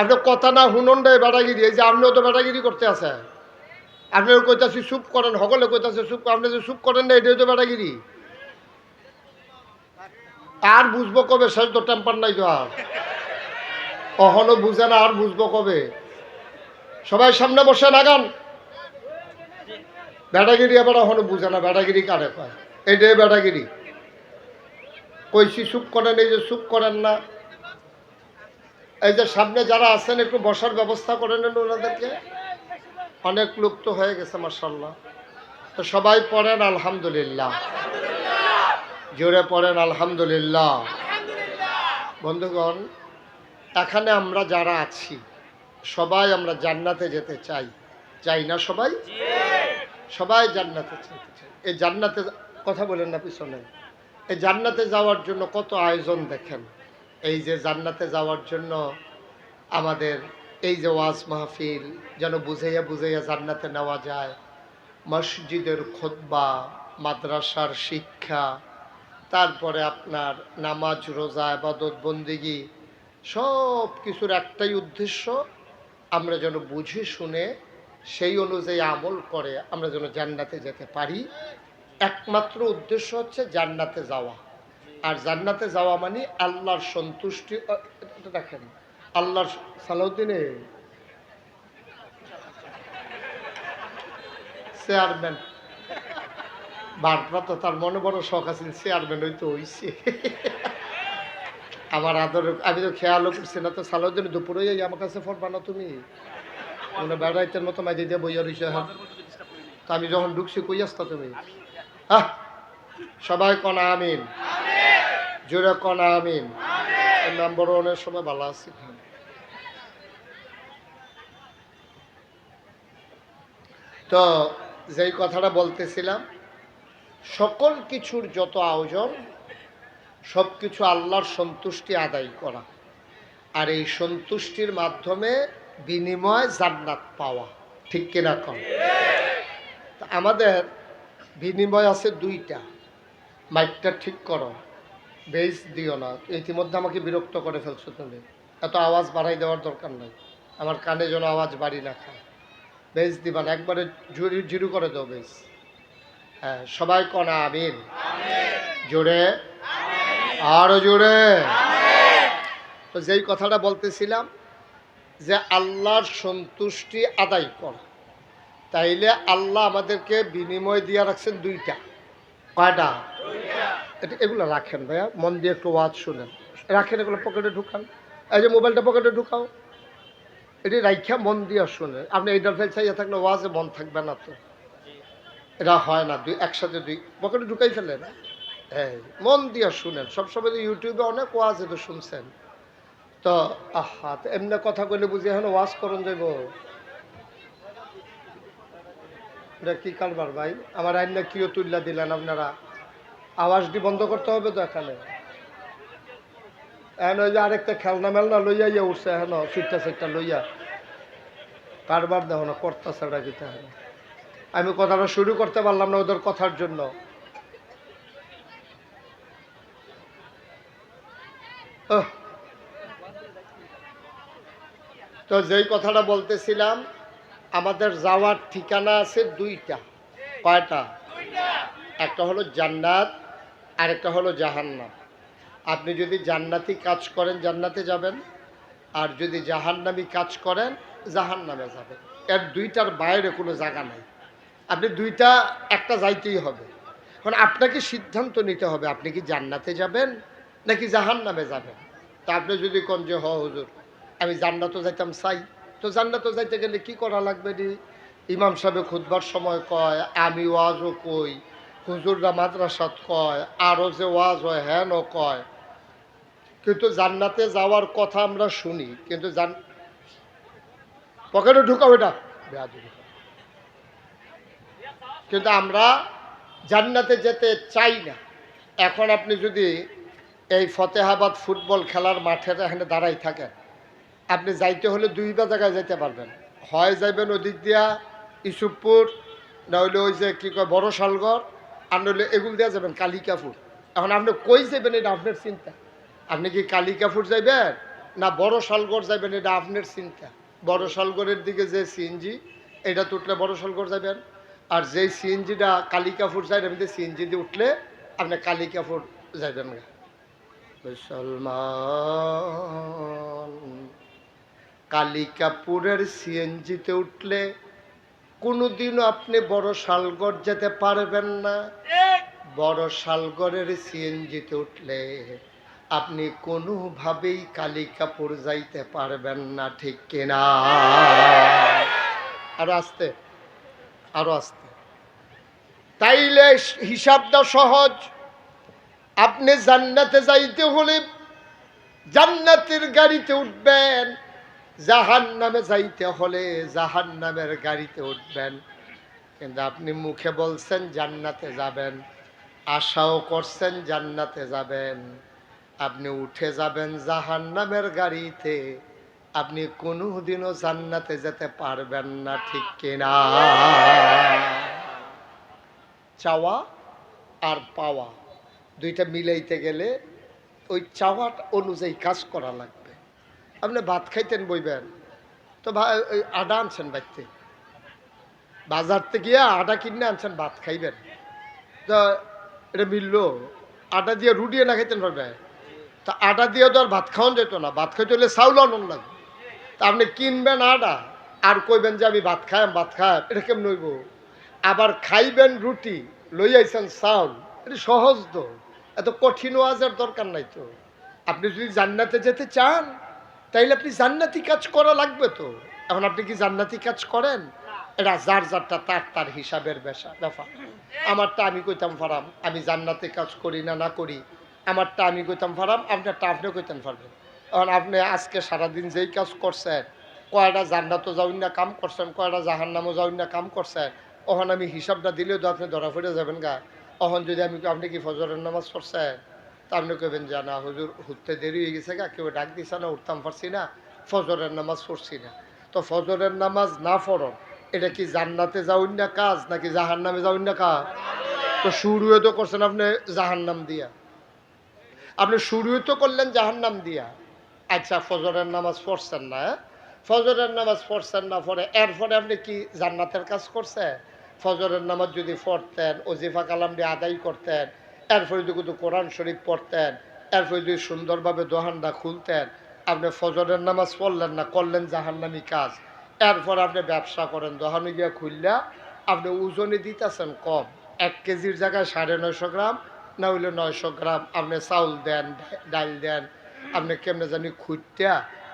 আপনি কথা না শুনুন দেয় বেটাগিরি। এই যে আপনিও তো বেটাগিরি করতে আছে আপনিও কইতাছি চুপ করেন, সকলে কইতাছে চুপ, আপনি যে চুপ করেন না, এটাই তো বেটাগিরি। আর বুঝব কবে? শেষ তো টেম্পার নাই তো আর। কখনো বুঝে না, আর বুঝব কবে? সবাই সামনে বসে নাগান। বেটাগিরি আবার এখনও বুঝে না, বেটাগিরি কারে কয়? এটাই বেটাগিরি। কইছি চুপ করেন, এই যে চুপ করেন না। এই যে সামনে যারা আছেন, একটু বসার ব্যবস্থা করে নেন ওনাদেরকে। অনেক লোক তো হয়ে গেছে মার্শাল্লাহ তো সবাই পড়েন, আলহামদুলিল্লাহ। জোরে পড়েন, আলহামদুলিল্লাহ। বন্ধুগণ, এখানে আমরা যারা আছি, সবাই আমরা জান্নাতে যেতে চাই। চাই না সবাই? সবাই জান্নাতে যেতে চাই। এই জান্নাতে, কথা বলেন না পিছনে। এই জান্নাতে যাওয়ার জন্য কত আয়োজন দেখেন। এই যে জান্নাতে যাওয়ার জন্য আমাদের এই যে ওয়াজ মাহফিল যেন বুঝাইয়া বুঝাইয়া জান্নাতে নেওয়া যায়। মসজিদের খোদবা মাদ্রাসার শিক্ষা, তারপরে আপনার নামাজ, রোজা, আবাদত, বন্দিগি সব কিছুর একটাই উদ্দেশ্য, আমরা যেন বুঝে শুনে সেই অনুযায়ী আমল করে আমরা যেন জান্নাতে যেতে পারি। একমাত্র উদ্দেশ্য হচ্ছে জান্নাতে যাওয়া। আর জান্নাতে যাওয়া মানে আল্লাহর সন্তুষ্টি দেখেন আল্লাহর সালাউদ্দিনে চেয়ারম্যান। বারপ্রাপ্ত তার মনে বড় শখ আছে চেয়ারম্যান হইতে হইছে। আমার আদর আমি তো খেয়ালও করছি না তো সালাউদ্দিন দুপুরে যাই আমার কাছে ফোন বানা তুমি। মানে বেড়াইতের মতো মাঝে দিয়ে বইয়া রইছে হ্যাঁ। তা আমি যখন ঢুকছি কই আসতা তুমি? হ্যাঁ? সবাই কনা আমিন। জোরে কনা, আমিন। নাম্বার ওয়ানের সময় ভালো আছি। তো যেই কথাটা বলতেছিলাম, সকল কিছুর যত আয়োজন সব কিছু আল্লাহর সন্তুষ্টি আদায় করা। আর এই সন্তুষ্টির মাধ্যমে বিনিময় জান্নাত পাওয়া। ঠিক কিনা? কম আমাদের বিনিময় আছে দুইটা। মাইকটা ঠিক করো। বেস দিও না। ইতিমধ্যে আমাকে বিরক্ত করে ফেলছো তুমি। এত আওয়াজ বাড়াই দেওয়ার দরকার নাই। আমার কানে যেন আওয়াজ বাড়ি না খায়। বেস দিবা না একবারে জুড়ি জিরু করে দাও বেস হ্যাঁ সবাই কনা আমিন। জোরে। আরও জোরে। তো যেই কথাটা বলতেছিলাম যে আল্লাহর সন্তুষ্টি আদায় করা। তাইলে আল্লাহ আমাদেরকে বিনিময় দিয়ে রাখছেন দুইটা। কয়টা? এগুলো রাখেন ভাইয়া, মন দিয়ে একটু ওয়াজ শুনেন। রাখেন এগুলো পকেটে ঢুকান। এই যে মোবাইলটা পকেটে ঢুকাও। এটি রাইখা মন দিয়ে শুনেন। আপনি এইটার ফেল চাইয়া থাকলে ওয়াজে মন থাকবে না তো। এটা হয় না, দুই একসাথে দুই পকেটে ঢুকাই ফেলেন। হ্যাঁ মন দিয়ে শুনেন। সবসময় ইউটিউবে অনেক ওয়াজ এটা শুনছেন। তো, আহা এমনি কথা কইলে বুঝি এখন ওয়াজ করুন যাইব। এটা কি কারবার ভাই? আমার আইন কিও তুল্লা দিলেন আপনারা? আওয়াজটি বন্ধ করতে হবে তো এখানে। এখন ওই যে আরেকটা খেলনা মেলনা লইয়া ইয়া উঠছে এখন সুইটটা সেটটা লইয়া। কারবার দেখো না কর্তা ছাড়া দিতে হবে আমি কথাটা শুরু করতে পারলাম না ওদের কথার জন্য। তো যেই কথাটা বলতেছিলাম, আমাদের যাওয়ার ঠিকানা আছে দুইটা। কয়টা? একটা হলো জান্নাত, আরেকটা হলো জাহান্নাম। আপনি যদি জান্নাতি কাজ করেন, জান্নাতে যাবেন। আর যদি জাহান্নামি কাজ করেন, জাহান্নামে যাবেন। এর দুইটার বাইরে কোনো জায়গা নাই। আপনি দুইটা, একটা যাইতেই হবে। এখন আপনাকে সিদ্ধান্ত নিতে হবে, আপনি কি জান্নাতে যাবেন নাকি জাহান্নামে যাবেন? তা আপনি যদি কোন যে, হ, হুজুর, আমি জান্নাতও যাইতাম, চাই। তো জান্নাতও যাইতে গেলে কি করা লাগবে নি ইমাম সাহেব খুদবার সময় কয়, আমি ওয়াজও কই হুজুররা মাদ্রাসাত কয় আরও যে ওয়াজ হয় হ্যানও কয়। কিন্তু জান্নাতে যাওয়ার কথা আমরা শুনি, কিন্তু জান পকেটে ঢুকাও এটা। কিন্তু আমরা জান্নাতে যেতে চাই না। এখন আপনি যদি এই ফতেহাবাদ ফুটবল খেলার মাঠের এখানে দাঁড়াই থাকেন, আপনি যাইতে হলে দুইটা জায়গায় যেতে পারবেন। হয় যাইবেন ওদিক দিয়া ইসুপুর নইলে ওই যে কী কয়, বড় শালগড় নইলে এগুলো দেওয়া যাবেন, কালিকাপুর। এখন আপনি কই যাবেন এটা আপনার চিন্তা। আপনি কি কালিকাপুর যাইবেন, না বড় শালগড় যাবেন এটা আপনার চিন্তা। বড় শালগড়ের দিকে যে সিএনজি এটা তো উঠলে বড় শালগড় যাবেন আর যেই সিএনজিটা কালিকাপুর যায় এমনি সিএনজি দিয়ে উঠলে আপনি কালিকাপুর যাবেন গা। মুসলমান, কালিকাপুরের সিএনজিতে উঠলে কোনোদিনও আপনি বড় শালগড় যেতে পারবেন না। বড় শালগড়ের সিএনজিতে উঠলে আপনি কোনোভাবেই কালিকাপুর যাইতে পারবেন না, ঠিক কিনা? আরও আসতে আরও আসতে। তাইলে হিসাবটা সহজ। আপনি জান্নাতে যাইতে হলে জান্নাতের গাড়িতে উঠবেন জাহান নামে যাইতে হলে জাহান নামের গাড়িতে উঠবেন। কিন্তু আপনি মুখে বলছেন, জান্নাতে যাবেন। আশাও করছেন, জান্নাতে যাবেন। আপনি উঠে যাবেন জাহান নামের গাড়িতে। আপনি কোনোদিনও জান্নাতে যেতে পারবেন না, ঠিক কিনা? চাওয়া আর পাওয়া, দুইটা মিলাইতে গেলে ওই চাওয়াটা অনুযায়ী কাজ করা লাগবে। আপনি ভাত খাইতেন বইবেন। তো ভাই আডা আনছেন ব্যক্তি বাজার থেকে গিয়ে আটা কিনে আনছেন, ভাত খাইবেন। তো এটা মিললো আটা দিয়ে রুটিয়ে না খাইতেন পারবে তা আটা দিয়ে তো আর ভাত খাওয়ান যেত না, ভাত খাইতে হলে চাউল আনন্দ লাগবে তা আপনি কিনবেন আটা আর কইবেন যে আমি ভাত খাই ভাত খাই এটা কেমন হইব? আবার খাইবেন রুটি, লই আইছেন চাউল, এটা সহজ তো, এত কঠিন ওয়াজের দরকার নাই তো। আপনি যদি জান্নাতে যেতে চান তাইলে আপনি জান্নাতি কাজ করা লাগবে তো। এখন আপনি কি জান্নাতি কাজ করেন? এটা যার যারটা তার তার হিসাবের বেশা ব্যাপার। আমারটা আমি কইতাম ফারাম, আমি জান্নাতে কাজ করি না না করি, আমারটা আমি কইতাম ফারাম, আপনারটা আপনি কইতেন পারবেন এখন আপনি আজকে সারাদিন যেই কাজ করছেন, কয়টা জান্নাতও যাউন না কাম করছেন, কয়টা জাহান্নামও যাউন না কাম করছেন, ওখান আমি হিসাবটা দিলেও তো আপনি ধরা পড়ে যাবেন গা। ওখান যদি আমি আপনি কি ফজরের নামাজ পড়ছেন? তা আপনি কইবেন যে, না, হুজুর, উঠতে দেরি হয়ে গেছে গা, কেউ ডাক দিছে না, উঠতাম পারছি না, ফজরের নামাজ পড়ছি না। তো ফজরের নামাজ না পড়ন এটা কি জান্নাতে যাউন না কাজ, নাকি জাহান নামে যাউন না কাজ? তো শুরুও তো করছেন আপনি জাহান নাম দিয়া। আপনি শুরুও তো করলেন জাহান নাম দিয়া। আচ্ছা ফজরের নামাজ পড়ছেন না হ্যাঁ? ফজরের নামাজ পড়ছেন না, পরে এরপরে আপনি কি জান্নাতের কাজ করছেন? ফজরের নামাজ যদি পড়তেন ওজিফা কালাম দিয়ে আদায় করতেন এরপরে যদি কিন্তু কোরআন শরীফ পড়তেন এরপরে যদি সুন্দরভাবে দোহানটা খুলতেন, আপনি ফজরের নামাজ পড়লেন না, করলেন জাহান্নামি কাজ। এরপর আপনি ব্যবসা করেন, দোহানে গিয়ে খুললা, আপনি ওজনে দিতেছেন কম। এক কেজির জায়গায় সাড়ে নয়শো গ্রাম, না হইলে নয়শো গ্রাম আপনি চাউল দেন ডাল দেন। আপনি কেমনে জানি খুঁটটা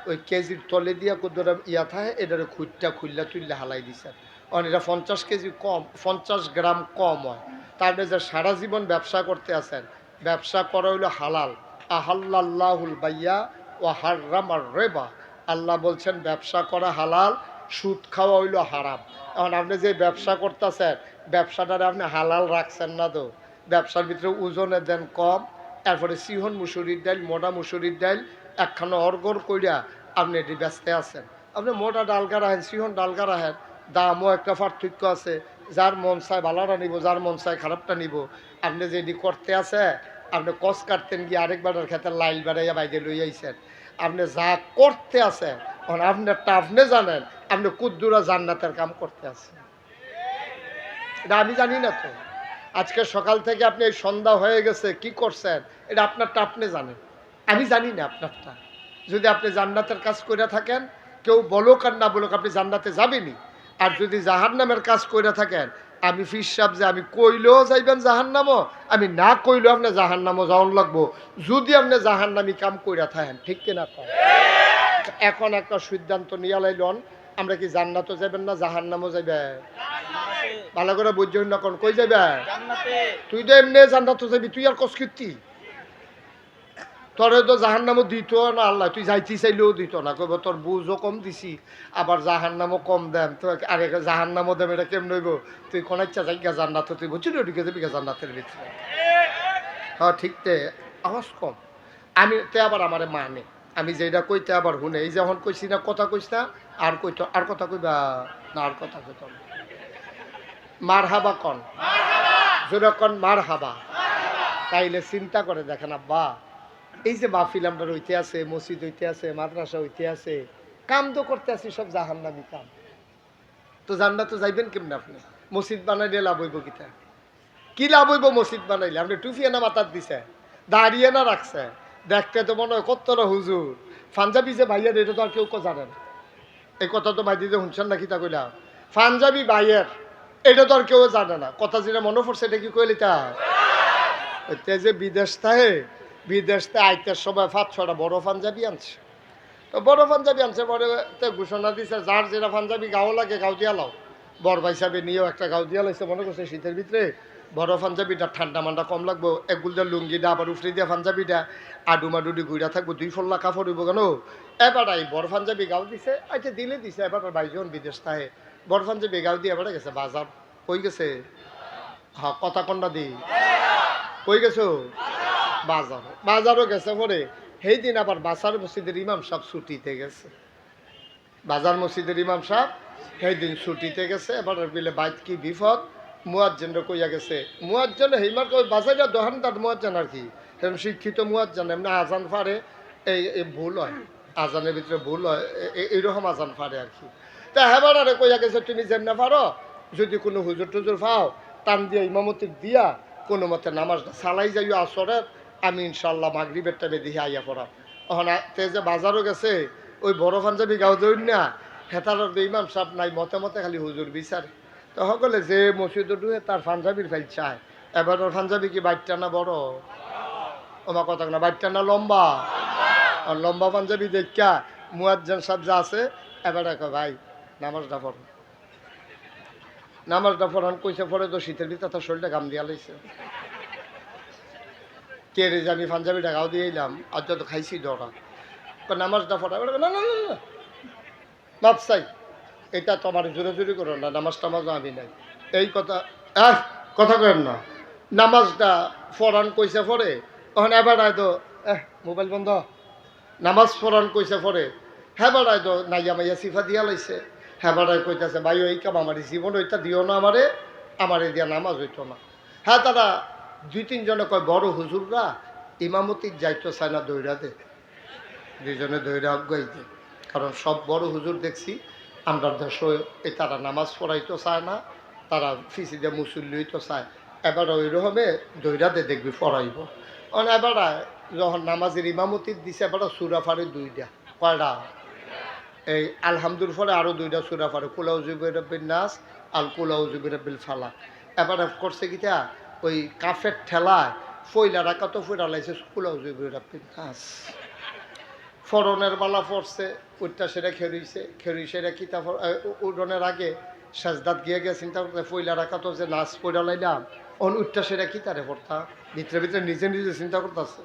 ওই কেজির তলে দিয়া কুদরা ইয়া থাকে, এটারে খুঁটটা খুললা, তুললে, হালাই দিছেন। অন এটা পঞ্চাশ কেজি কম, পঞ্চাশ গ্রাম কম হয়। তারপরে যে সারা জীবন ব্যবসা করতে আছেন, ব্যবসা করা হইল হালাল। আহাল্লাহুল বাইয়া ও হার্রামার রেবা। আল্লাহ বলছেন, ব্যবসা করা হালাল, সুদ খাওয়া হইল হারাম। এখন আপনি যে ব্যবসা করতেছেন, ব্যবসাটারে আপনি হালাল রাখছেন না তো? ব্যবসার ভিতরে ওজনে দেন কম, তারপরে সিহন মুসুরির ডাল, মোটা মুসুরির ডাল, একখানা অর্গর কইরা আপনি এটি ব্যস্ত আছেন। আপনি মোটা ডালগা রাখেন সিহন ডালগা রাখেন দামও একটা পার্থক্য আছে। যার মন চায় ভালোটা নিব, যার মন চায় খারাপটা নিব। আপনি যেটি করতে আছে, আপনি কস কাটতেন গিয়ে আরেকবারের ক্ষেত্রে লাইল বেড়াইয়া বাইরে লই আইছেন। আপনি যা করতে আছে আপনারটা আপনি জানেন, আপনি কুদ্দুরা জান্নাতের কাম করতে আছেন এটা আমি জানি না তো। আজকে সকাল থেকে আপনি এই সন্ধ্যা হয়ে গেছে, কি করছেন? এটা আপনারটা আপনি জানেন। আমি জানি না আপনারটা। যদি আপনি জান্নাতের কাজ করে থাকেন, কেউ বলুক আর না বলুক, আপনি জান্নাতে যাবেনি আর যদি জাহান নামের কাজ করে থাকেন আমি ফিসাব যে আমি কইলেও যাইবেন জাহান নামও আমি না কইলেও আপনি জাহান নামও যাওয়ান লাগবো। যদি আপনি জাহান নামি কাম কইরা থাকেন ঠিক কিনা কন এখন একটা সিদ্ধান্ত নিয়ে লাইলন আমরা কি জান্নাতও যাবেন না জাহান নামও যাইবে ভালো করে বুঝছ না কোন কই যাবে তুই তো এমনি জান্নাত যাবি তুই আর কস কীর্তি? তোরে তো জাহান নামও দিত না আল্লাহ তুই যাইতে চাইলেও দিত না। কইব তোর বুঝও কম দিছি আবার জাহান নামও কম দেন তো আরে জাহান নামও দেব এটা কেমন হইব? তুই কোন ইচ্ছা যাই গা জান্নাত তুই বুঝছি ঢুকে যাবি গা জান্নাতের ভিতরে। হ্যাঁ ঠিক তে আওয়াজ কম। আমি তে আবার আমারে মানে। আমি যেটা কইতে আবার শুনে এই যখন কইছি না কথা কইস না আর কইতো আর কথা কইবা না আর কথা কইতো মার হাবা কন। জোরে কন মার হাবা তাইলে চিন্তা করে দেখেন আব্বা এই যে মাহফিল আমরা হইতে আছে, মসজিদ হইতে আছে, মাদ্রাসা হইতে আছে, কাম তো করতে আছি, সব জাহান্নামি কাম। তো জান্নাত তো যাইবেন কেমন আপনি? মসজিদ বানাইলে লাভ হইব কিতা? কি লাভ হইব মসজিদ বানাইলে? আপনি টুফি না মাথার দিছে দাঁড়িয়ে না রাখছে। দেখতে তো মনে হয় কত হুজুর। পাঞ্জাবি যে ভাইয়ের, এটা তো আর কেউ জানে না। এই কথা তো ভাই দিদি শুনছেন না কিতা কইলা? পাঞ্জাবি ভাইয়ের, এটা তো আর কেউ জানে না। কথা যেটা মনে পড়ছে, এটা কি কইলি তা ওইতে যে বিদেশ থাকে বিদেশ থেকে আইতের সময় পাঁচ ছটা বড় পাঞ্জাবি আনছে। তো বড় পাঞ্জাবি আনছে বড় ঘোষণা দিছে, যার যেটা পাঞ্জাবি গাও লাগে গাও দিয়া লাও বড় হিসাবে নিয়েও একটা গাও দিয়া লাইছে, মনে করছে শীতের ভিতরে বড় পাঞ্জাবিটা ঠান্ডা মান্ডা কম লাগবো। গুলদা লুঙ্গিটা আবার উফরি দিয়া পাঞ্জাবিটা, আডু মাডুডি ঘুরা থাকব, দুই ফল্লা কাপড় হইব কেন? এবার এই বড় পাঞ্জাবি গাও দিছে আচ্ছা দিলে দিছে, এবার বাইজন বিদেশ থাকে। বড় পাঞ্জাবি গাও দিয়ে এবারে গেছে, বাজার কই গেছে। হ্যাঁ কথা কন্যা দি। কই গেছো? বাজার, বাজারও গেছে পরে। সেই দিন আবার বাসার মসজিদের ইমাম সাহেব ছুটিতে গেছে। বাজার মসজিদের ইমাম সাহেব সেই দিন ছুটিতে গেছে, এবার বিলে বাইত কি বিপদ? মুয়াজ্জেনরা কইয়া গেছে, মুয়াজ্জেন, হেইমার কই বাজাইরা দোকানদার মুয়াজ্জেন আর কি? সেরকম শিক্ষিত মুয়াজ্জেন, এমনি আজান ফারে এই ভুল হয়, আজানের ভিতরে ভুল হয় এইরকম আজান ফারে আর কি। তা হেবার আরে কইয়া গেছে, তুমি যেমনে পারো, যদি কোনো হুজুর টুজুর পাও, টান দিয়া ইমামতিক দিয়া, কোনো মতে নামাজটা সালাই যাইও আসরের আমি ইনশাল্লাহ মাগরিবের টাইমে দিয়ে আইয়া পড়াম। ওখানে তে যে বাজারও গেছে, ওই বড় পাঞ্জাবি গাও দৌড় না হেতার ইমাম সাহেব নাই, মতে মতে খালি হুজুর বিচারে। তো সকলে যে মসজিদ ডুয়ে তার পাঞ্জাবির ফাইল চায়। এবার ওর পাঞ্জাবি কি বাইরটা না বড়? ওমা কথা না বাইরটা না লম্বা? আর লম্বা পাঞ্জাবি দেখা মুয়াজ্জান সাহেব যা আছে, এবার কয়, ভাই, নামাজটা পড়ো। নামাজটা পড়ান কইছে, পরে তো শীতের ভিতরে তার শরীরটা গাম দিয়া লাইছে। কে রে যে আমি পাঞ্জাবিটা দিয়ে এলাম আর যত খাইছি ডরা নামাজটা পড়া কয়, না না না না। চাই এটা তোমার জোরে জোরে করো না নামাজ টামাজও আমি নাই। এই কথা আহ কথা কেন না। নামাজটা ফরান কইছে পরে ওখানে এবার আয়তো এহ মোবাইল বন্ধ। নামাজ ফরান কইছে পরে হ্যাঁ তো নাইয়া মাইয়া সিফা দিয়া লাইছে। হ্যাঁ বাড়ায় কইতাছে ভাই ওই কাম আমার জীবন ওইটা দিও না আমারে আমারে দিয়া নামাজ হইতো না। হ্যাঁ তারা দুই তিনজনে কয়, বড় হুজুররা, ইমামতির যাইতো চায় না দৈরাতে দুইজনে দৈরা গাইতে কারণ সব বড় হুজুর দেখছি, আমরা দেশ এই তারা নামাজ পড়াইতে চায় না, তারা ফিসিদে মুসল্লি তো চায়। এবার ওই রকমে দৈরাতে দেখবি, পড়াইব। অন এবার যখন নামাজের ইমামতির দিছে, এবার সুরা ফারে দুইটা। কয়টা? এই আলহামদুল ফলে আরও দুইটা সুরা ফারে। কুলাউ জুবির নাস, আল কুলাউ জুবির ফালা এবার করছে কিটা ওই কাফের ঠেলায় ফইলা রাখা তো ফইরা লাইছে কুলাউ জুবির নাস ফরনের বালা পড়ছে উঠটা সেটা খেরুইছে খেরুই সেটা কিতা উডনের আগে সাজদাত গিয়ে গিয়ে চিন্তা করতে ফইলা রাখা তো যে নাচ পইরা লাইলাম অন উঠটা সেটা কিতারে পড়তা ভিতরে ভিতরে নিজে নিজে চিন্তা করতেছে।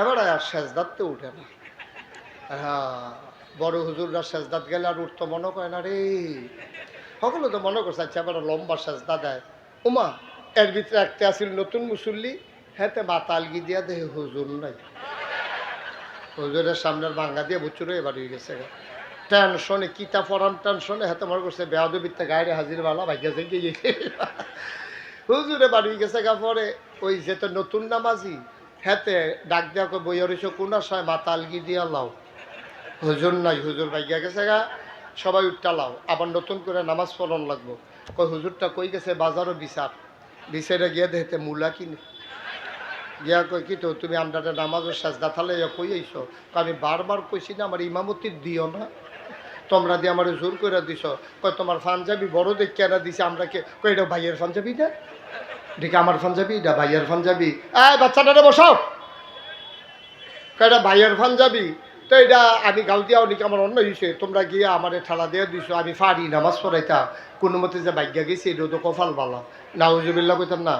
এবার আর সেজদাত তো উঠে না। হ্যাঁ বড় হুজুররা সেজদাত গেলে আর উঠতো মনে করে না রে। সকলে তো মনে করছে আচ্ছা এবার লম্বা সেজদা দেয়। ওমা এর ভিতরে একটা আসিল নতুন মুসল্লি হ্যাঁ মাথা আলগি দিয়া দেহে হুজুর নাই। হুজুরের সামনের ভাঙ্গা দিয়ে বুচুরে এবার হয়ে গেছে টেনশনে, কিতা পড়ান টেনশনে হাতে মনে করছে বেহাদবিত্তা গায়ে হাজির বালা ভাগ্যা থেকে হুজুরে বাড়ি গেছে গা পরে ওই যেতে নতুন নামাজি, হেতে ডাক দেওয়া কই বইয়া রয়েছে কোনা সময় মাথা আলগি দিয়া লাও? হুজুর নাই, হুজুর ভাগ্যা গেছে গা, সবাই উঠটা লাও, আবার নতুন করে নামাজ পড়ন লাগবো। কই হুজুরটা কই গেছে? বাজারও বিচার। বিচারে গিয়ে দেখতে মূলা কিনে। গিয়া কই কি তো, তুমি আমরা নামাজের সাজদা থালে কই কই আমি বারবার কইছি না আমার ইমামতি দিও না। তোমরা দিয়ে আমার জোর করে দিছ কই তোমার পাঞ্জাবি বড় দেখ কেনা দিছে, আমরা কে কই এটা ভাইয়ের পাঞ্জাবি না? দেখে আমার পাঞ্জাবি? এটা ভাইয়ের পাঞ্জাবি। এই, বাচ্চাটারে বসাও। কই এটা ভাইয়ের পাঞ্জাবি। তো এটা আমি গাউদিয়া অনেক আমার অন্য হয়েছে তোমরা গিয়ে আমার ঠেলা দিয়ে দিছো, আমি ফাড়ি নামাজ পড়াইতা কোনো মতে যে বাইজ্ঞা গেছি এটা তো কপাল বালা। নাউজুবিল্লা কইতাম না।